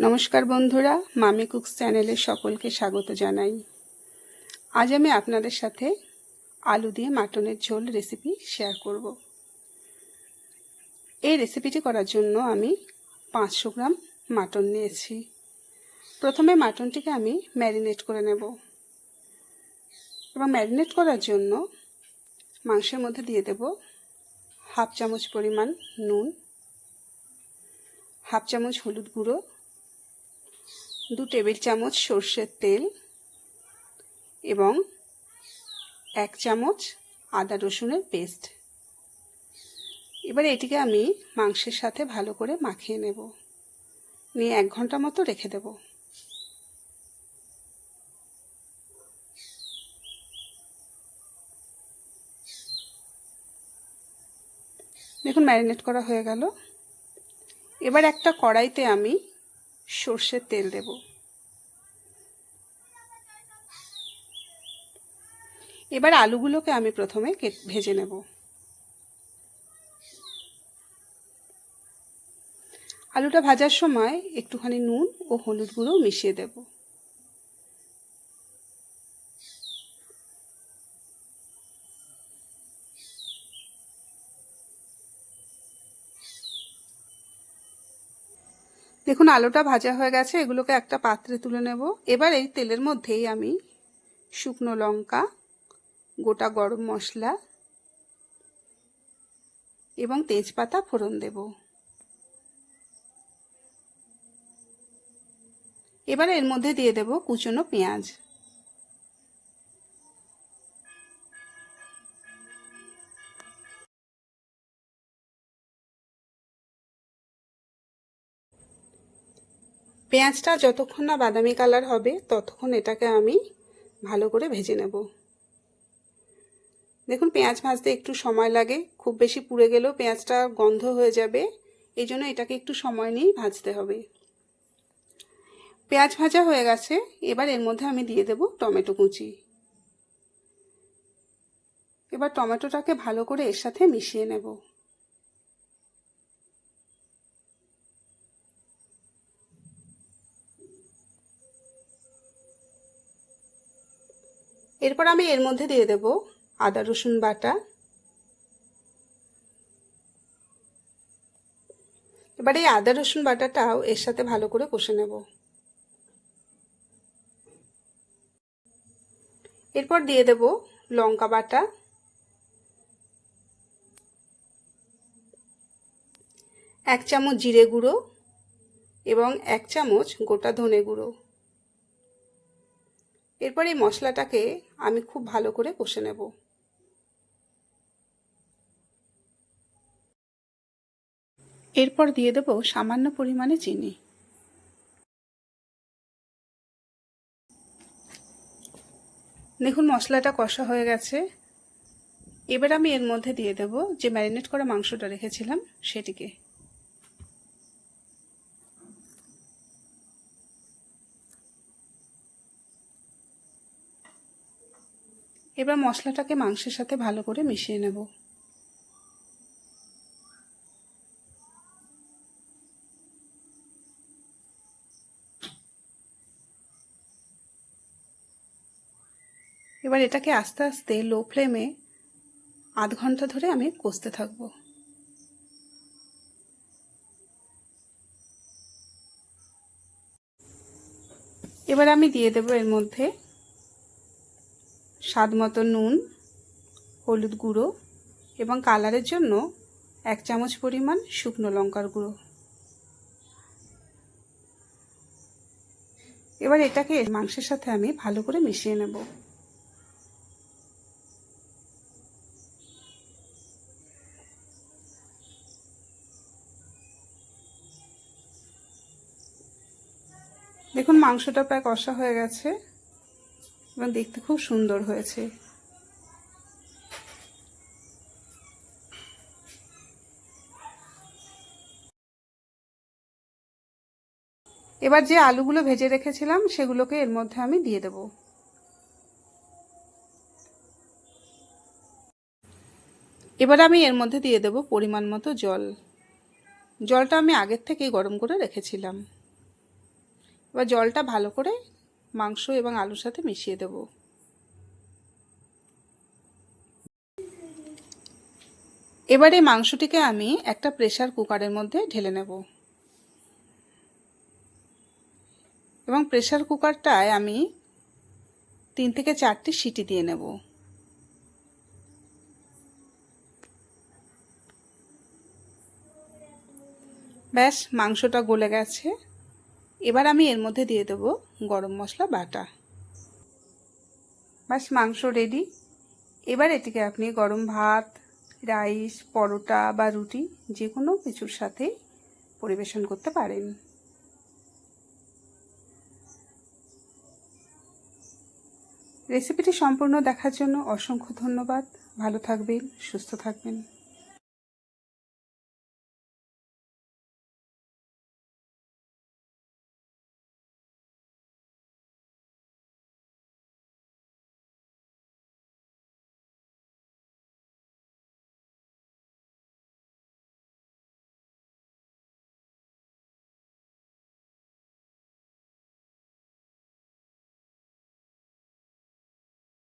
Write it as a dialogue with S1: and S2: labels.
S1: নমস্কার বন্ধুরা, মামি কুকস চ্যানেলে সকলকে স্বাগত জানাই। আজ আমি আপনাদের সাথে আলু দিয়ে মাটনের ঝোল রেসিপি শেয়ার করব। এই রেসিপিটি করার জন্য আমি পাঁচশো গ্রাম মাটন নিয়েছি। প্রথমে মাটনটিকে আমি ম্যারিনেট করে নেব। এবং ম্যারিনেট করার জন্য মাংসের মধ্যে দিয়ে দেব হাফ চামচ পরিমাণ নুন, হাফ চামচ হলুদ গুঁড়ো দু টেবিল চামচ সর্ষের তেল এবং এক চামচ আদা রসুনের পেস্ট। এবার এটিকে আমি মাংসের সাথে ভালো করে মাখিয়ে নেব। নিয়ে এক ঘণ্টা মতো রেখে দেব। দেখুন, ম্যারিনেট করা হয়ে গেল। এবার একটা কড়াইতে আমি সর্ষের তেল দেব। এবার আলুগুলোকে আমি প্রথমে ভেজে নেব। আলুটা ভাজার সময় একটুখানি নুন ও হলুদ গুঁড়ো মিশিয়ে দেব। দেখুন, আলুটা ভাজা হয়ে গেছে, এগুলোকে একটা পাত্রে তুলে নেব। এবার এই তেলের মধ্যেই আমি শুকনো লঙ্কা, গোটা গরম মশলা এবং তেজপাতা ফোড়ন দেব। এবার এর মধ্যে দিয়ে দেব কুচনো পেঁয়াজ। পেঁয়াজটা যতক্ষণ না বাদামি কালার হবে, ততক্ষণ এটাকে আমি ভালো করে ভেজে নেব। দেখুন, পেঁয়াজ ভাজতে একটু সময় লাগে। খুব বেশি পুড়ে গেলেও পেঁয়াজটা গন্ধ হয়ে যাবে। এই জন্য এটাকে একটু সময় নিয়েই ভাজতে হবে। পেঁয়াজ ভাজা হয়ে গেছে। এবার এর মধ্যে আমি দিয়ে দেব টমেটো কুচি। এবার টমেটোটাকে ভালো করে এর সাথে মিশিয়ে নেব। এরপর আমি এর মধ্যে দিয়ে দেব আদা, রসুন বাটা। এবার এই আদা, রসুন বাটাটাও এর সাথে ভালো করে কষে নেব। এরপর দিয়ে দেব লঙ্কা বাটা। এক চামচ জিরে গুঁড়ো এবং এক চামচ গোটা ধনে গুঁড়ো। এরপর এই মশলাটাকে আমি খুব ভালো করে কষে নেব। এরপর দিয়ে দেব সামান্য পরিমাণে চিনি। দেখুন মশলাটা কষা হয়ে গেছে। এবার আমি এর মধ্যে দিয়ে দেব যে ম্যারিনেট করা মাংসটা রেখেছিলাম সেটিকে। এবার মশলাটাকে মাংসের সাথে ভালো করে মিশিয়ে নেব। এবার এটাকে আস্তে আস্তে লো ফ্লেমে আধ ঘণ্টা ধরে আমি কষতে থাকব। এবার আমি দিয়ে দেবো এর মধ্যে স্বাদ মতো নুন, হলুদ গুঁড়ো এবং কালারের জন্য এক চামচ পরিমাণ শুকনো লঙ্কার গুঁড়ো। এবার এটাকে মাংসের সাথে আমি ভালো করে মিশিয়ে নেব। দেখুন, মাংসটা প্রায় কষা হয়ে গেছে। এবং দেখতে খুব সুন্দর হয়েছে। এবার যে আলুগুলো ভেজে রেখেছিলাম, সেগুলোকে এর মধ্যে আমি দিয়ে দেব। এবার আমি এর মধ্যে দিয়ে দেব পরিমাণ মতো জল। জলটা আমি আগের থেকেই গরম করে রেখেছিলাম। এবার জলটা ভালো করে মাংস এবং আলুর সাথে মিশিয়ে দেব। এবারে মাংসটিকে আমি একটা প্রেশার কুকারের মধ্যে ঢেলে নেব। এবং প্রেশার কুকারটায় আমি তিন থেকে চারটি সিটি দিয়ে নেব। ব্যাস, মাংসটা গলে গেছে। এবার আমি এর মধ্যে দিয়ে দেব গরম মশলা, বাটা। ব্যাস মাংস রেডি এবার এটিকে আপনি গরম ভাত রাইস পরোটা বা রুটি যে কোনো কিছুর সাথে পরিবেশন করতে পারেন। রেসিপিটি সম্পূর্ণ দেখার জন্য অসংখ্য ধন্যবাদ। ভালো থাকবেন, সুস্থ থাকবেন।